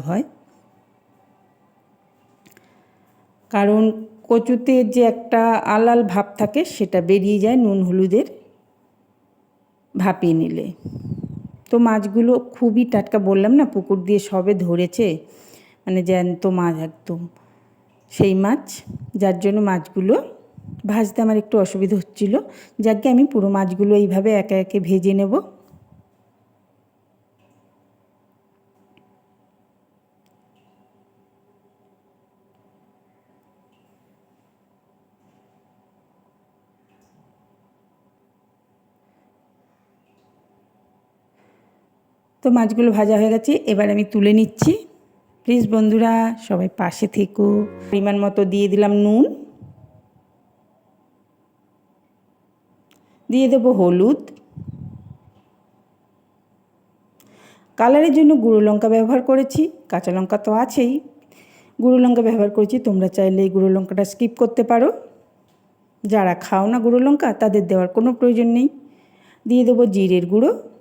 হয়। কারণ কচুতে যে একটা আলাল ভাব থাকে, সেটা বেরিয়ে যায় নুন হলুদের ভাপিয়ে নিলে। তো মাছগুলো খুবই টাটকা বললাম না, পুকুর দিয়ে সবে ধরেছে মানে জ্যান্ত মাছ একদম। সেই মাছ, যার জন্য মাছগুলো ভাজতে আমার একটু অসুবিধা হচ্ছিল। যাকে আমি পুরো মাছগুলো এইভাবে একে একে ভেজে নেব। তো মাছগুলো ভাজা হয়ে গেছে, এবার আমি তুলে নিচ্ছি। প্লিজ বন্ধুরা, সবাই পাশে থেকো। পরিমাণ মতো দিয়ে দিলাম নুন। দিয়ে দেবো হলুদ। কালারের জন্য গুঁড়ো লঙ্কা ব্যবহার করেছি, কাঁচা লঙ্কা তো আছেই। গুঁড়ো লঙ্কা ব্যবহার করেছি, তোমরা চাইলে এই গুঁড়ো লঙ্কাটা স্কিপ করতে পারো। যারা খাও না গুঁড়ো লঙ্কা, তাদের দেওয়ার কোনো প্রয়োজন নেই। দিয়ে দেবো জিরের গুঁড়ো।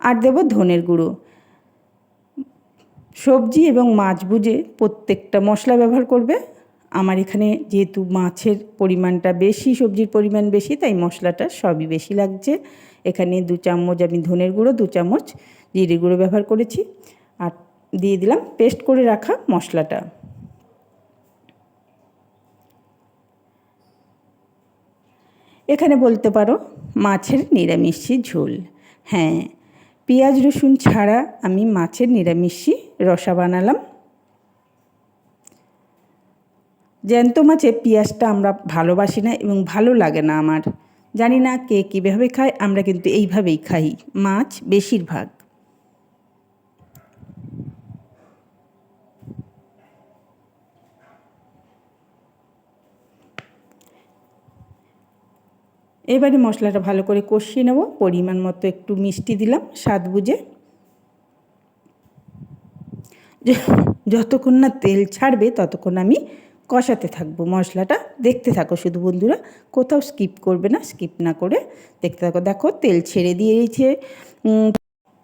আর দেবো ধনের গুঁড়ো। সবজি এবং মাছ বুঝে প্রত্যেকটা মশলা ব্যবহার করবে। আমার এখানে যেহেতু মাছের পরিমাণটা বেশি, সবজির পরিমাণ বেশি, তাই মশলাটা সবই বেশি লাগছে। এখানে দু চামচ আমি ধনের গুঁড়ো, দু চামচ জিরে গুঁড়ো ব্যবহার করেছি। আর দিয়ে দিলাম পেস্ট করে রাখা মশলাটা। এখানে বলতে পারো মাছের নিরামিষি ঝোল। হ্যাঁ পেঁয়াজ রসুন ছাড়া আমি মাছের নিরামিষি রসা বানালাম। জ্যান্ত মাছে পেঁয়াজটা আমরা ভালোবাসি না এবং ভালো লাগে না আমার। জানি না কে কীভাবে খায়, আমরা কিন্তু এইভাবেই খাই। মাছ বেশিরভাগ। এবারে মশলাটা ভালো করে কষিয়ে নেব। পরিমাণ মতো একটু মিষ্টি দিলাম, স্বাদ বুঝে। যতক্ষণ না তেল ছাড়বে ততক্ষণ আমি কষাতে থাকব। মশলাটা দেখতে থাকো শুধু বন্ধুরা, কোথাও স্কিপ করবে না, স্কিপ না করে দেখতে থাকো। দেখো তেল ছেড়ে দিয়েছে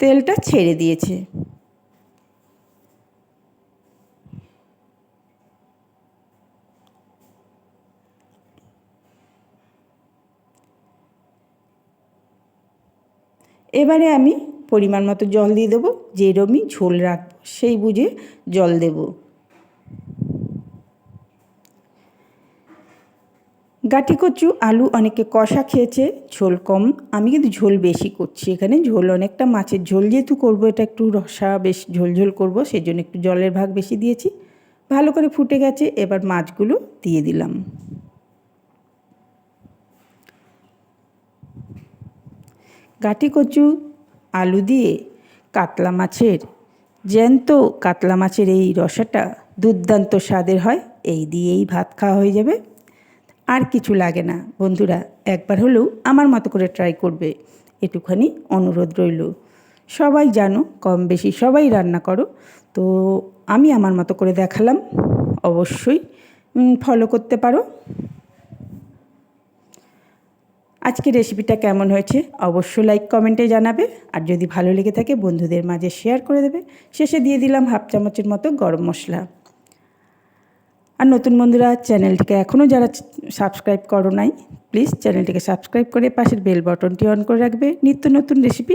তেলটা ছেড়ে দিয়েছে। এবারে আমি পরিমাণ মতো জল দিয়ে দেবো, যেরমই ঝোল রাখব সেই বুঝে জল দেব। গাটি কচু, আলু অনেকে কষা খেয়েছে, ঝোল কম। আমি কিন্তু ঝোল বেশি করছি এখানে, ঝোল অনেকটা মাছের ঝোল যেহেতু করব, এটা একটু রসা বেশ ঝোল ঝোল করব, সেই জন্য একটু জলের ভাগ বেশি দিয়েছি। ভালো করে ফুটে গেছে, এবার মাছগুলো দিয়ে দিলাম। গাটি কচু আলু দিয়ে কাতলা মাছের, জ্যান্ত কাতলা মাছের এই রসাটা দুর্দান্ত স্বাদের হয়, এই দিয়েই ভাত খাওয়া হয়ে যাবে। আর কিছু লাগে না। বন্ধুরা, একবার হলেও আমার মতো করে ট্রাই করবে। এটুখানি অনুরোধ রইল। সবাই জানো কম বেশি সবাই রান্না করো। তো আমি আমার মতো করে দেখালাম। অবশ্যই ফলো করতে পারো। আজকে রেসিপিটা কেমন হয়েছে অবশ্যই লাইক কমেন্টে জানাবে। আর যদি ভালো লেগে থাকে, বন্ধুদের মাঝে শেয়ার করে দেবে। শেষে দিয়ে দিলাম হাফ চামচের মতো গরম মশলা। আর নতুন বন্ধুরা চ্যানেলটিকে এখনও যারা সাবস্ক্রাইব করো নাই প্লিজ চ্যানেলটিকে সাবস্ক্রাইব করে পাশের বেল বটনটি অন করে রাখবে। নিত্য নতুন রেসিপি